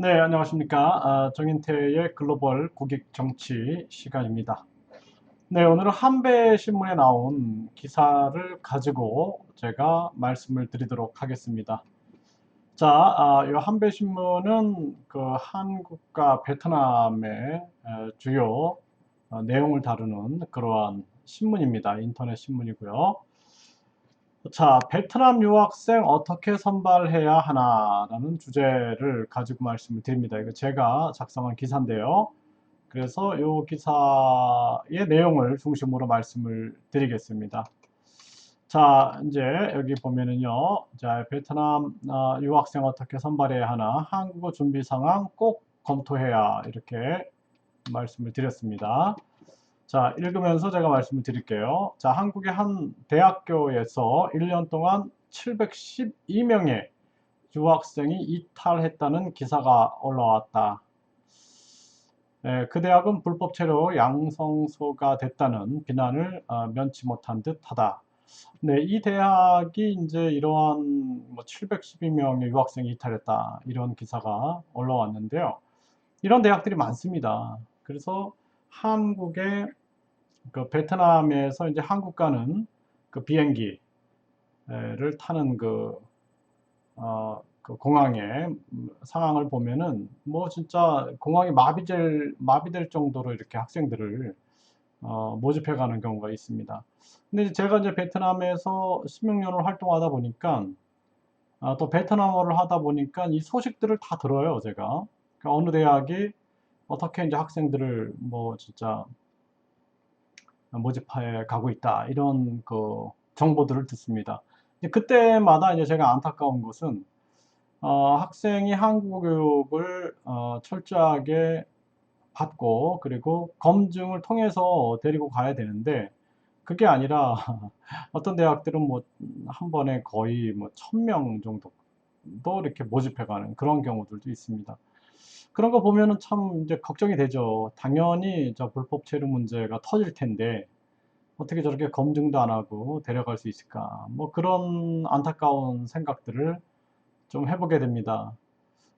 네, 안녕하십니까. 아, 정인태의 글로벌 국익 정치 시간입니다. 네, 오늘은 한배 신문에 나온 기사를 가지고 제가 말씀을 드리도록 하겠습니다. 자, 아, 이 한배 신문은 그 한국과 베트남의 에, 주요 어, 내용을 다루는 그러한 신문입니다. 인터넷 신문이고요. 자, 베트남 유학생 어떻게 선발해야 하나라는 주제를 가지고 말씀을 드립니다. 이거 제가 작성한 기사인데요. 그래서 이 기사의 내용을 중심으로 말씀을 드리겠습니다. 자, 이제 여기 보면은요. 자, 베트남 어, 유학생 어떻게 선발해야 하나 한국어 준비 상황 꼭 검토해야 이렇게 말씀을 드렸습니다. 자, 읽으면서 제가 말씀을 드릴게요. 자, 한국의 한 대학교에서 1년 동안 712명의 유학생이 이탈했다는 기사가 올라왔다. 네, 그 대학은 불법 체류 양성소가 됐다는 비난을 어, 면치 못한 듯하다. 네, 이 대학이 이제 이러한 뭐 712명의 유학생이 이탈했다 이런 기사가 올라왔는데요. 이런 대학들이 많습니다. 그래서 한국의 그 베트남에서 이제 한국 가는 그 비행기를 타는 그, 어, 그 공항의 상황을 보면은 뭐 진짜 공항이 마비될, 마비될 정도로 이렇게 학생들을 어, 모집해 가는 경우가 있습니다. 근데 제가 이제 베트남에서 16년을 활동하다 보니까 아, 또 베트남어를 하다 보니까 이 소식들을 다 들어요, 제가. 그러니까 어느 대학이 어떻게 이제 학생들을 뭐 진짜 모집하에 가고 있다 이런 그 정보들을 듣습니다. 그때마다 이제 제가 안타까운 것은 어, 학생이 한국어 교육을 어, 철저하게 받고 그리고 검증을 통해서 데리고 가야 되는데 그게 아니라 어떤 대학들은 뭐 한 번에 거의 뭐 천 명 정도 또 이렇게 모집해 가는 그런 경우들도 있습니다. 그런 거 보면은 참 이제 걱정이 되죠. 당연히 저 불법 체류 문제가 터질 텐데 어떻게 저렇게 검증도 안 하고 데려갈 수 있을까? 뭐 그런 안타까운 생각들을 좀 해보게 됩니다.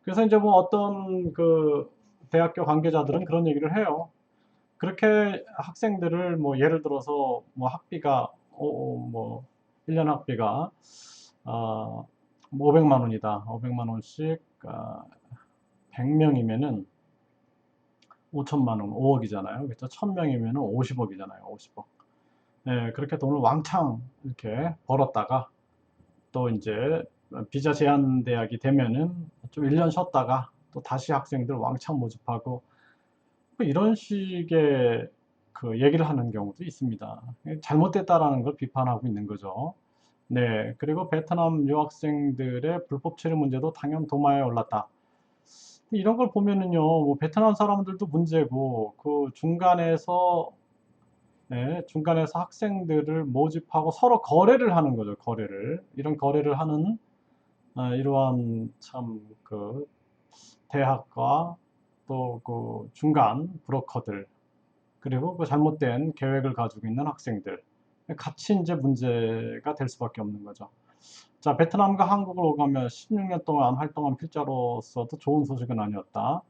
그래서 이제 뭐 어떤 그 대학교 관계자들은 그런 얘기를 해요. 그렇게 학생들을 뭐 예를 들어서 뭐 학비가 어, 어뭐 1년 학비가 어, 500만 뭐 원이다. 500만 원씩 어, 100명이면은 5천만 원, 5억이잖아요. 그렇죠? 1000명이면은 50억이잖아요. 50억. 네, 그렇게 돈을 왕창 이렇게 벌었다가 또 이제 비자 제한 대학이 되면은 좀 1년 쉬었다가 또 다시 학생들 왕창 모집하고 뭐 이런 식의 그 얘기를 하는 경우도 있습니다. 잘못됐다라는 걸 비판하고 있는 거죠. 네, 그리고 베트남 유학생들의 불법 체류 문제도 당연 도마에 올랐다. 이런 걸 보면은요, 뭐 베트남 사람들도 문제고 그 중간에서 네, 중간에서 학생들을 모집하고 서로 거래를 하는 거죠. 거래를 이런 거래를 하는 아, 이러한 참 그 대학과 또 그 중간 브로커들 그리고 그 잘못된 계획을 가지고 있는 학생들 같이 이제 문제가 될 수밖에 없는 거죠. 자, 베트남과 한국을 오가며 16년 동안 활동한 필자로서도 좋은 소식은 아니었다.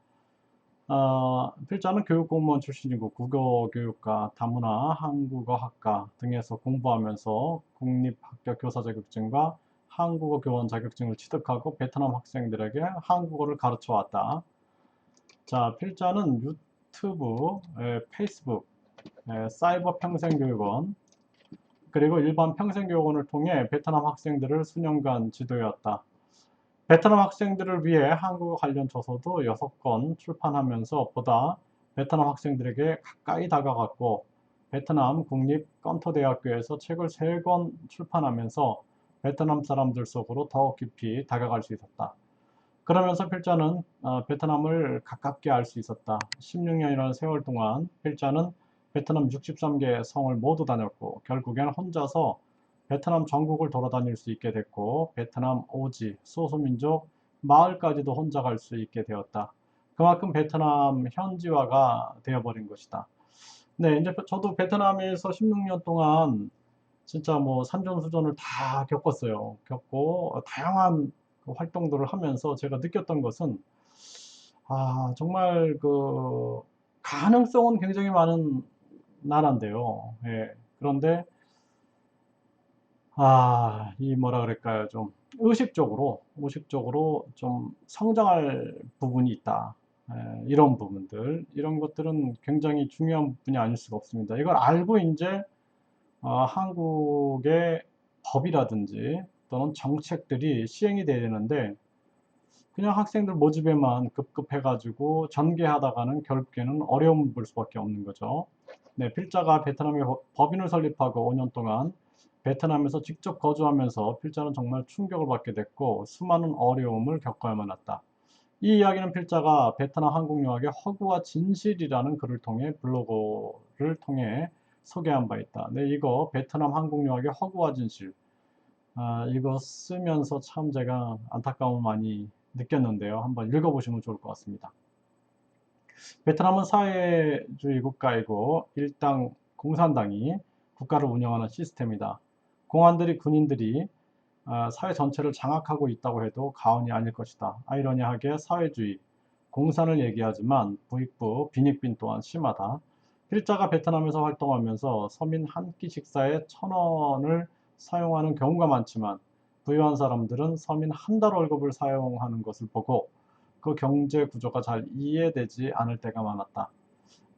어, 필자는 교육공무원 출신이고 국어교육과 다문화 한국어학과 등에서 공부하면서 국립학교 교사 자격증과 한국어 교원 자격증을 취득하고 베트남 학생들에게 한국어를 가르쳐 왔다. 자, 필자는 유튜브, 에, 페이스북, 에, 사이버 평생교육원, 그리고 일반 평생교육원을 통해 베트남 학생들을 수년간 지도해왔다. 베트남 학생들을 위해 한국어 관련 저서도 6권 출판하면서 보다 베트남 학생들에게 가까이 다가갔고 베트남 국립건토대학교에서 책을 3권 출판하면서 베트남 사람들 속으로 더 깊이 다가갈 수 있었다. 그러면서 필자는 어, 베트남을 가깝게 알 수 있었다. 16년이라는 세월 동안 필자는 베트남 63개 성을 모두 다녔고 결국엔 혼자서 베트남 전국을 돌아다닐 수 있게 됐고 베트남 오지, 소수민족 마을까지도 혼자 갈 수 있게 되었다. 그만큼 베트남 현지화가 되어버린 것이다. 네, 이제 저도 베트남에서 16년 동안 진짜 뭐 산전수전을 다 겪었어요. 겪고 다양한 그 활동들을 하면서 제가 느꼈던 것은 아, 정말 그 가능성은 굉장히 많은 나라인데요. 예. 그런데 아, 이 뭐라 그럴까요? 좀 의식적으로, 의식적으로 좀 성장할 부분이 있다. 예, 이런 부분들, 이런 것들은 굉장히 중요한 부분이 아닐 수가 없습니다. 이걸 알고 이제 어, 한국의 법이라든지 또는 정책들이 시행이 돼야 되는데 그냥 학생들 모집에만 급급해가지고 전개하다가는 결국에는 어려움을 볼 수밖에 없는 거죠. 네, 필자가 베트남에 법인을 설립하고 5년 동안 베트남에서 직접 거주하면서 필자는 정말 충격을 받게 됐고 수많은 어려움을 겪어야만 했다. 이 이야기는 필자가 베트남 한국 유학의 허구와 진실이라는 글을 통해 블로그를 통해 소개한 바 있다. 네, 이거 베트남 한국 유학의 허구와 진실. 아, 이거 쓰면서 참 제가 안타까움을 많이 느꼈는데요. 한번 읽어보시면 좋을 것 같습니다. 베트남은 사회주의 국가이고 일당 공산당이 국가를 운영하는 시스템이다. 공안들이 군인들이 아, 사회 전체를 장악하고 있다고 해도 가언이 아닐 것이다. 아이러니하게 사회주의, 공산을 얘기하지만 부익부, 빈익빈 또한 심하다. 필자가 베트남에서 활동하면서 서민 한 끼 식사에 천 원을 사용하는 경우가 많지만 부유한 사람들은 서민 한 달 월급을 사용하는 것을 보고 그 경제 구조가 잘 이해되지 않을 때가 많았다.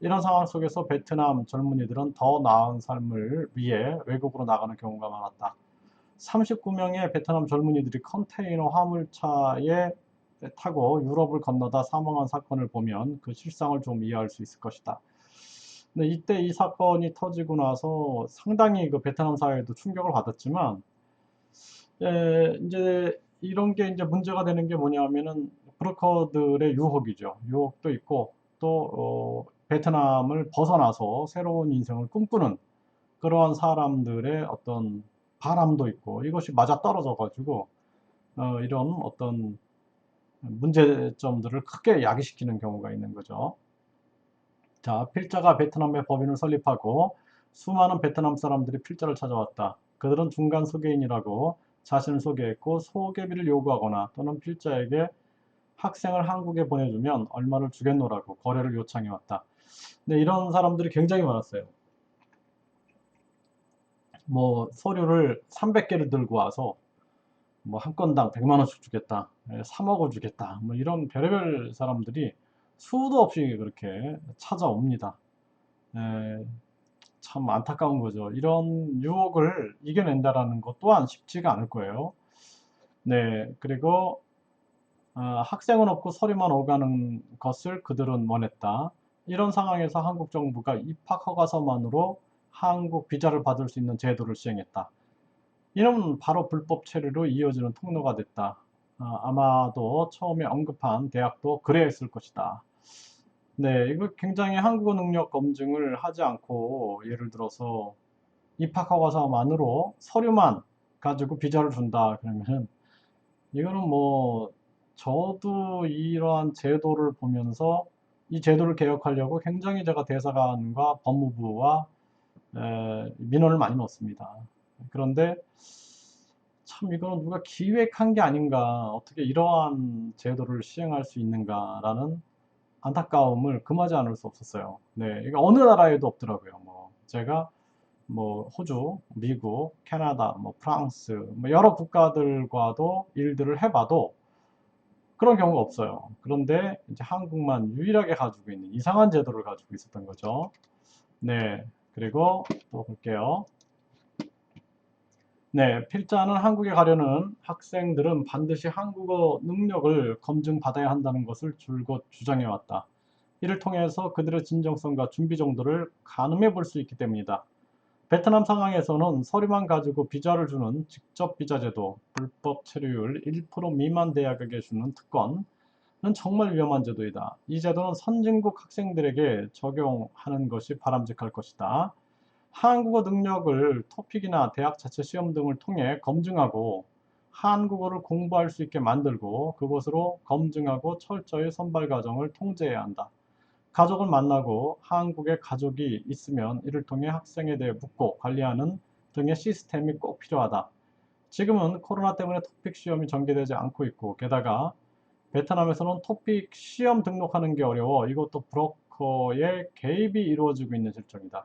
이런 상황 속에서 베트남 젊은이들은 더 나은 삶을 위해 외국으로 나가는 경우가 많았다. 39명의 베트남 젊은이들이 컨테이너 화물차에 타고 유럽을 건너다 사망한 사건을 보면 그 실상을 좀 이해할 수 있을 것이다. 근데 이때 이 사건이 터지고 나서 상당히 그 베트남 사회도 충격을 받았지만, 에, 이제 이런 게 이제 문제가 되는 게 뭐냐면은 브로커들의 유혹이죠. 유혹도 있고 또 어, 베트남을 벗어나서 새로운 인생을 꿈꾸는 그러한 사람들의 어떤 바람도 있고 이것이 맞아 떨어져 가지고 어, 이런 어떤 문제점들을 크게 야기시키는 경우가 있는 거죠. 자, 필자가 베트남의 법인을 설립하고 수많은 베트남 사람들이 필자를 찾아왔다. 그들은 중간 소개인이라고 자신을 소개했고 소개비를 요구하거나 또는 필자에게 학생을 한국에 보내주면 얼마를 주겠노라고 거래를 요청해 왔다. 네, 이런 사람들이 굉장히 많았어요. 뭐 서류를 300개를 들고 와서 뭐 한 건당 100만 원씩 주겠다. 3억을 예, 주겠다. 뭐 이런 별의별 사람들이 수도 없이 그렇게 찾아옵니다. 에, 참 안타까운 거죠. 이런 유혹을 이겨낸다라는 것 또한 쉽지가 않을 거예요. 네, 그리고 어, 학생은 없고 서류만 오가는 것을 그들은 원했다. 이런 상황에서 한국 정부가 입학 허가서만으로 한국 비자를 받을 수 있는 제도를 시행했다. 이는 바로 불법 체류로 이어지는 통로가 됐다. 아, 마도 처음에 언급한 대학도 그래했을 것이다. 네, 이거 굉장히 한국어 능력 검증을 하지 않고 예를 들어서 입학 허가서만으로 서류만 가지고 비자를 준다 그러면은 이거는 뭐 저도 이러한 제도를 보면서 이 제도를 개혁하려고 굉장히 제가 대사관과 법무부와 에, 민원을 많이 넣습니다. 그런데 참 이거는 누가 기획한 게 아닌가 어떻게 이러한 제도를 시행할 수 있는가라는 안타까움을 금하지 않을 수 없었어요. 네, 이거 어느 나라에도 없더라고요. 뭐 제가 뭐 호주, 미국, 캐나다, 뭐 프랑스, 뭐 여러 국가들과도 일들을 해봐도 그런 경우가 없어요. 그런데 이제 한국만 유일하게 가지고 있는 이상한 제도를 가지고 있었던 거죠. 네, 그리고 또 볼게요. 네, 필자는 한국에 가려는 학생들은 반드시 한국어 능력을 검증받아야 한다는 것을 줄곧 주장해 왔다. 이를 통해서 그들의 진정성과 준비 정도를 가늠해 볼 수 있기 때문이다. 베트남 상황에서는 서류만 가지고 비자를 주는 직접 비자 제도, 불법 체류율 1% 미만 대학에게 주는 특권은 정말 위험한 제도이다. 이 제도는 선진국 학생들에게 적용하는 것이 바람직할 것이다. 한국어 능력을 토픽이나 대학 자체 시험 등을 통해 검증하고 한국어를 공부할 수 있게 만들고 그것으로 검증하고 철저히 선발 과정을 통제해야 한다. 가족을 만나고 한국에 가족이 있으면 이를 통해 학생에 대해 묻고 관리하는 등의 시스템이 꼭 필요하다. 지금은 코로나 때문에 토픽 시험이 전개되지 않고 있고 게다가 베트남에서는 토픽 시험 등록하는 게 어려워 이것도 브로커의 개입이 이루어지고 있는 실정이다.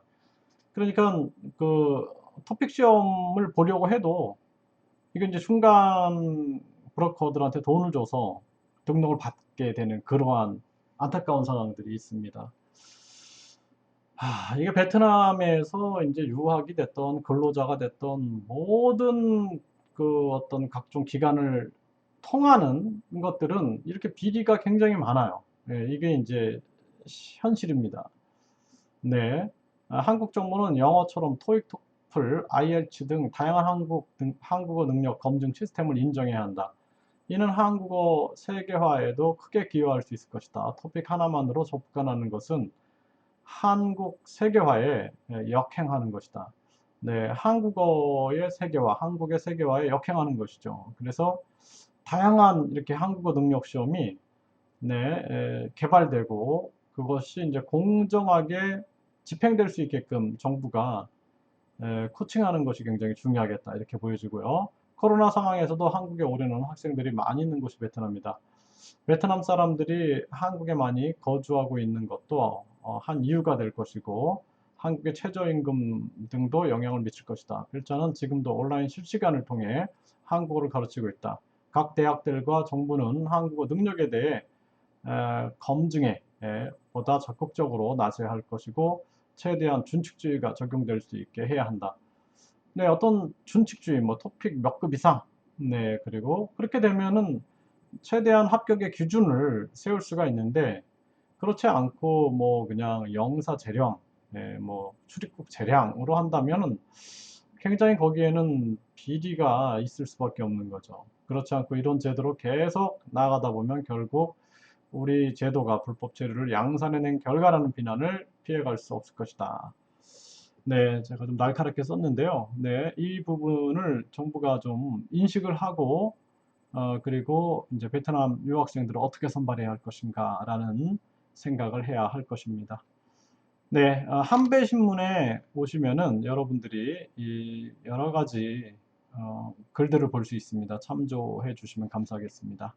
그러니까 그 토픽 시험을 보려고 해도 이게 이제 중간 브로커들한테 돈을 줘서 등록을 받게 되는 그러한 안타까운 상황들이 있습니다. 아, 이게 베트남에서 이제 유학이 됐던 근로자가 됐던 모든 그 어떤 각종 기관을 통하는 것들은 이렇게 비리가 굉장히 많아요. 예, 이게 이제 현실입니다. 네. 아, 한국 정부는 영어처럼 토익, 토플, IELTS 등 다양한 한국 등, 한국어 능력 검증 시스템을 인정해야 한다. 이는 한국어 세계화에도 크게 기여할 수 있을 것이다. 토픽 하나만으로 접근하는 것은 한국 세계화에 역행하는 것이다. 네, 한국어의 세계화, 한국의 세계화에 역행하는 것이죠. 그래서 다양한 이렇게 한국어 능력 시험이 네, 에, 개발되고 그것이 이제 공정하게 집행될 수 있게끔 정부가 에, 코칭하는 것이 굉장히 중요하겠다 이렇게 보여지고요. 코로나 상황에서도 한국에 오려는 학생들이 많이 있는 곳이 베트남이다. 베트남 사람들이 한국에 많이 거주하고 있는 것도 어, 한 이유가 될 것이고 한국의 최저임금 등도 영향을 미칠 것이다. 글자는 지금도 온라인 실시간을 통해 한국어를 가르치고 있다. 각 대학들과 정부는 한국어 능력에 대해 에, 검증에 에, 보다 적극적으로 나서야 할 것이고 최대한 준칙주의가 적용될 수 있게 해야 한다. 네, 어떤 준칙주의, 뭐 토픽 몇 급 이상, 네, 그리고 그렇게 되면은 최대한 합격의 기준을 세울 수가 있는데 그렇지 않고 뭐 그냥 영사 재량, 네, 뭐 출입국 재량으로 한다면은 굉장히 거기에는 비리가 있을 수밖에 없는 거죠. 그렇지 않고 이런 제도로 계속 나가다 보면 결국 우리 제도가 불법 체류를 양산해낸 결과라는 비난을 피해갈 수 없을 것이다. 네, 제가 좀 날카롭게 썼는데요. 네, 이 부분을 정부가 좀 인식을 하고, 어, 그리고 이제 베트남 유학생들을 어떻게 선발해야 할 것인가 라는 생각을 해야 할 것입니다. 네, 어, 한배 신문에 오시면은 여러분들이 이 여러 가지 어, 글들을 볼 수 있습니다. 참조해 주시면 감사하겠습니다.